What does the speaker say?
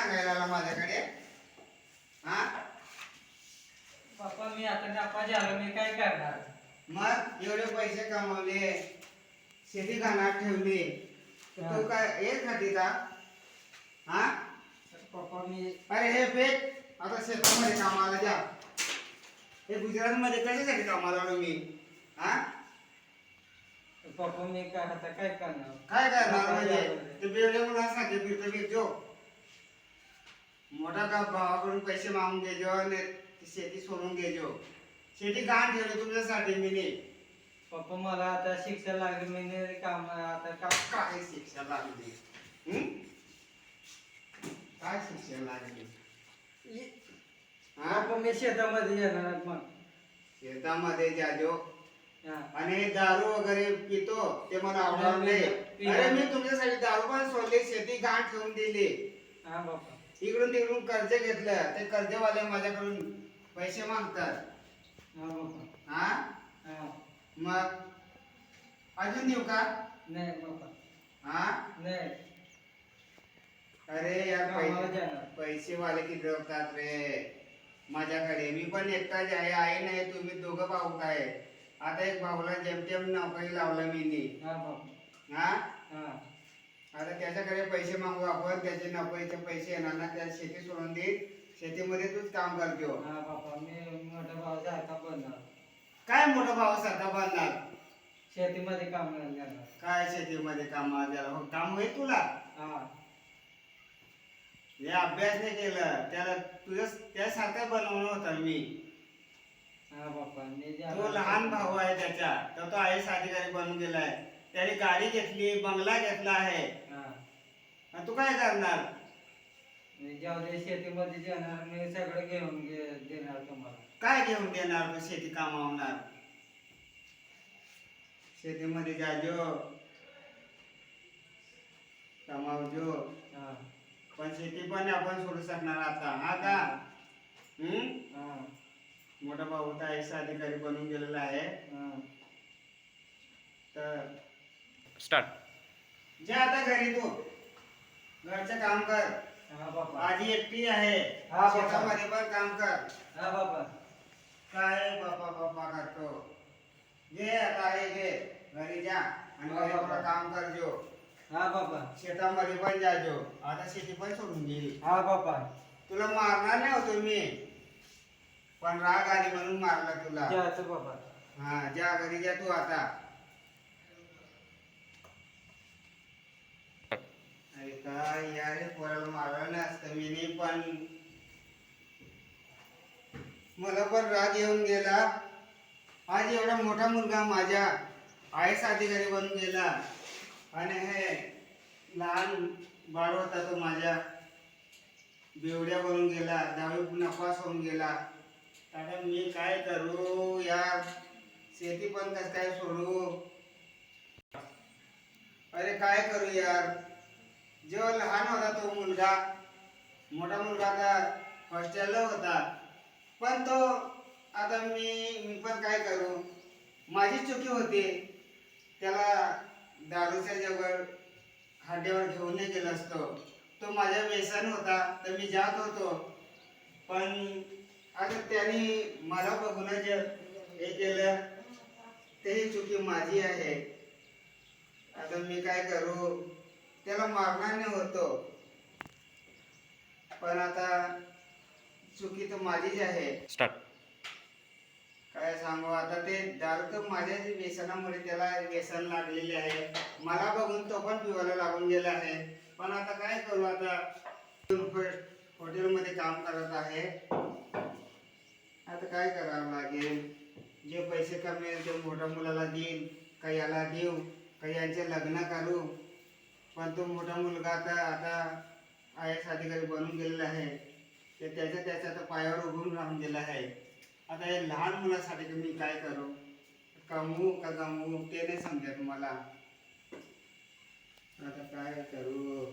सांगायला आला माझ्याकडे. हा? पप्पा मी आता नापा झालो मी काय करणार? मग एवढे पैसे कमावले शेती घाणात ठेवले. तू काय एक खाती का? हा? पप्पा मी अरे हे पेट आता शेतामध्ये कामाला द्या हे गुजरात मध्ये कशासाठी कामाला आलो मी? हा? पप्पा मी काय आता काय करणार? काय करणार म्हणजे? ते बेवडे मुलांसाठी फिरतो घेतो मोठा का भावाकडून पैसे मागून घेजो आणि ती शेती सोडून घेजो. शेती गहाण ठेवली तुमच्यासाठी मी नाही पप्पा मला आता शिक्षा लागली मी नाही काम आता काम काय शिक्षा लागली? हं? काय शिक्षा लागली? हा? पप्पा मी शेतामध्ये येणार मग. शेतामध्ये जाजो. हा. आणि दारू वगैरे पितो ते मला नाही अरे मी तुमच्यासाठी दारू पण सोडली शेती गाण ठेवून दिली. हा बाप्पा इकडून तिकडून कर्ज घेतलं ते कर्जवाले माझ्याकडून पैसे मागतात. हा? मग अजून देऊ का? नाही हा? नाही. अरे यार पैसे. पैसेवाले किती जगतात रे. माझ्याकडे. मी पण एकटाच आहे आई नाही तुम्ही दोघं भाऊ काय? आता एक भाऊला जेमतेम नोकरी लावला मी हा. आता त्याच्याकडे पैसे मागू आपण त्याचे नोकरीचे पैसे येणार ना त्या शेती सोडून दे. शेतीमध्ये तूच काम करतो हा. बाप्पा मी मोठा भाऊ सारखा बनणार. काय मोठा भाऊ सारखा बांधणार शेतीमध्ये काम करणार. काय शेतीमध्ये काम हो, काम होईल तुला. हा. हे अभ्यास नाही केलं त्याला तुझ्या त्यासारखा बनवणं होता मी. हा बाप्पा मी तो. लहान भाऊ आहे त्याचा तर तो आय एस अधिकारी बनून गेलाय. त्याने गाडी घेतली बंगला घेतला आहे. हा. आणि तू काय करणार? दे शेतीमध्ये जाणार मी सगळं घेऊन घे देणार तुम्हाला. काय घेऊन देणार तू शेती कामावणार शेतीमध्ये जाजो कमावजो. हा. पण शेती पण आपण सोडू शकणार आता हा का? हम्म? हा. मोठा भाऊ तर अधिकारी बनून गेलेला आहे. हा. तर स्टार्ट. जे आता घरी तू. घरचं काम कर. हा बाप्पा आजी एकटी आहे. हा, बाबा. शेतामध्ये पण काम कर. हा बाप्पा काय बापा बापा करतो? घे आता हे घे. घरी जा आणि हा, घरी बाबा. थोडं काम करजो हा बाप्पा शेतामध्ये पण जाजो आता शेती पण सोडून गेली. हा बाप्पा तुला मारणार नाही होतो मी. पण राग आली म्हणून मारला तुला. जायचं बाप्पा हा जा घरी जा तू आता अरे काय यार पोराला मारलं नसतं मी नाही पण. मला पण राग येऊन गेला. आज एवढा मोठा मुलगा माझ्या आय एस अधिकारी बनून गेला. आणि हे लहान बाळ होता तो माझ्या. बेवड्या बनून गेला दहावी नफास होऊन गेला. आता मी काय करू यार? शेती पण कस काय सोडू? अरे काय करू यार? जेव्हा लहान होता तो मुलगा मोठा मुलगा आता हॉस्टेलला होता. पण तो आता मी मी पण काय करू? माझी चुकी होती. त्याला दारूच्या जवळ हाड्यावर घेऊन गेलो असतो. तो माझ्या व्यसन होता तर मी जात होतो. पण आता त्याने मला बघूनच हे केलं तेही चुकी माझी आहे. आता मी काय करू? त्याला मारणार नाही होतो. पण आता चुकी तर माझीच आहे. स्टार्ट काय सांगू आता ते दारू तर माझ्याच व्यसनामुळे त्याला व्यसन लागलेले आहे. मला बघून तो पण पिवायला लागून गेला आहे. पण आता काय करू आता? हॉटेलमध्ये काम करत आहे. आता काय करावं लागेल? जे पैसे कमेल ते मोठ्या मुलाला देईन. काही याला देऊ? काही यांचे लग्न करू? पण तो मोठा मुलगा आता आता आय एस अधिकारी बनून गेलेला आहे. ते त्याच्या त्याच्या आता पायावर उभून राहून गेला आहे. आता हे लहान मुलासाठी मी काय करू? कमवू का गमवू ते नाही समजत मला. आता काय करू?